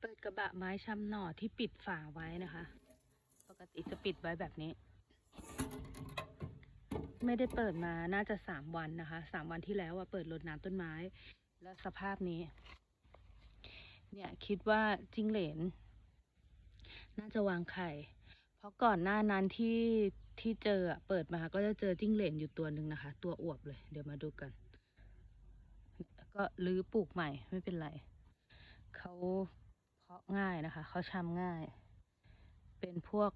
เปิดกระบะไม้ชำหน่อที่ปิดฝาไว้นะคะ ปกติจะปิดไว้แบบนี้ ไม่ได้เปิดมาน่าจะสามวันนะคะสามวันที่แล้วอะเปิดรดน้ำต้นไม้ แล้วสภาพนี้ เนี่ยคิดว่าจิ้งเหลน น่าจะวางไข่ เพราะก่อนหน้านั้นที่ที่เจอเปิดมาก็จะเจอจิ้งเหลนอยู่ตัวหนึ่งนะคะ ตัวอวบเลย เดี๋ยวมาดูกัน ก็รื้อปลูกใหม่ไม่เป็นไรเขาาะง่ายนะคะเขาชำง่าย เป็นพวก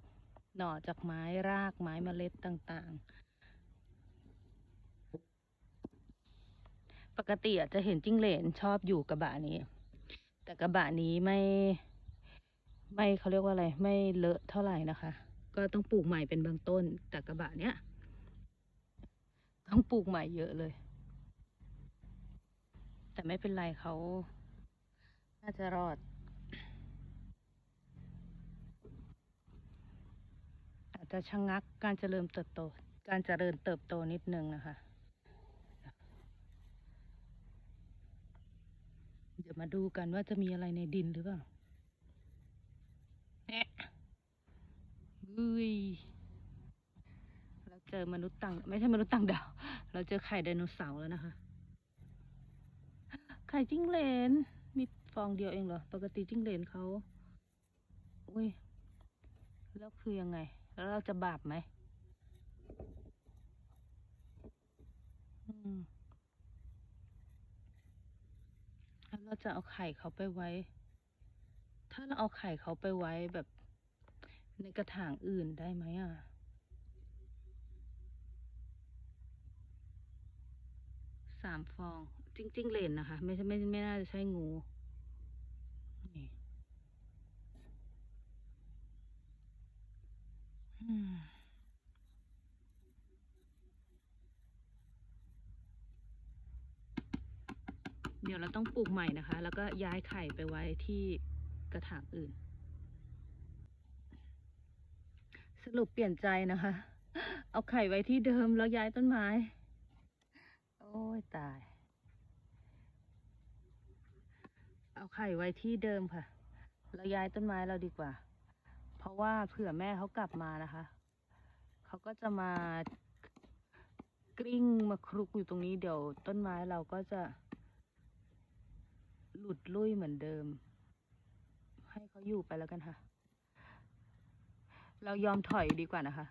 หน่อจากไม้รากไม้เมล็ดต่างๆ ปกติอาจจะเห็นจิ้งเหลนชอบอยู่กระบะนี้ แต่กระบะนี้ไม่ ไม่เขาเรียกว่าอะไร ไม่เลอะเท่าไหร่นะคะ ก็ต้องปลูกใหม่เป็นบางต้น แต่กระบะเนี้ยต้องปลูกใหม่เยอะเลย แต่ไม่เป็นไรเขาน่าจะรอด อา จะชะงงักการเจริญเติบโต การเจริญเติบโตนิดนึงนะคะ เดี๋ยวมาดูกันว่าจะมีอะไรในดินหรือเปล่าแอะอุ้ยเราเจอมนุษย์ต่าง ไม่ใช่มนุษย์ต่างดาว เราเจอไข่ไดโนเสาร์แล้วนะคะ ไข่จิ้งเหลน มีฟองเดียวเองเหรอ ปกติจิ้งเหลนเขาอุ้ยแล้วคือยังไง แล้วเราจะบาปไหมแล้วเราจะเอาไข่เขาไปไว้ ถ้าเราเอาไข่เขาไปไว้แบบในกระถางอื่นได้ไหมอะสามฟอง จริง ๆ เหลนนะคะ ไม่ใช่ไม่ไม่น่าจะใช่งู นี่อืม เดี๋ยวเราต้องปลูกใหม่นะคะ แล้วก็ย้ายไข่ไปไว้ที่กระถางอื่น สรุปเปลี่ยนใจนะคะ เอาไข่ไว้ที่เดิมแล้วย้ายต้นไม้ โอ้ยตาย เอาไข่ไว้ที่เดิมค่ะ แล้วย้ายต้นไม้เราดีกว่า เพราะว่าเผื่อแม่เขากลับมานะคะ เขาก็จะมากริ้งมาคลุกอยู่ตรงนี้เดี๋ยว ต้นไม้เราก็จะ หลุดลุ่ยเหมือนเดิม ให้เขาอยู่ไปแล้วกันค่ะ เรายอมถอยดีกว่านะคะ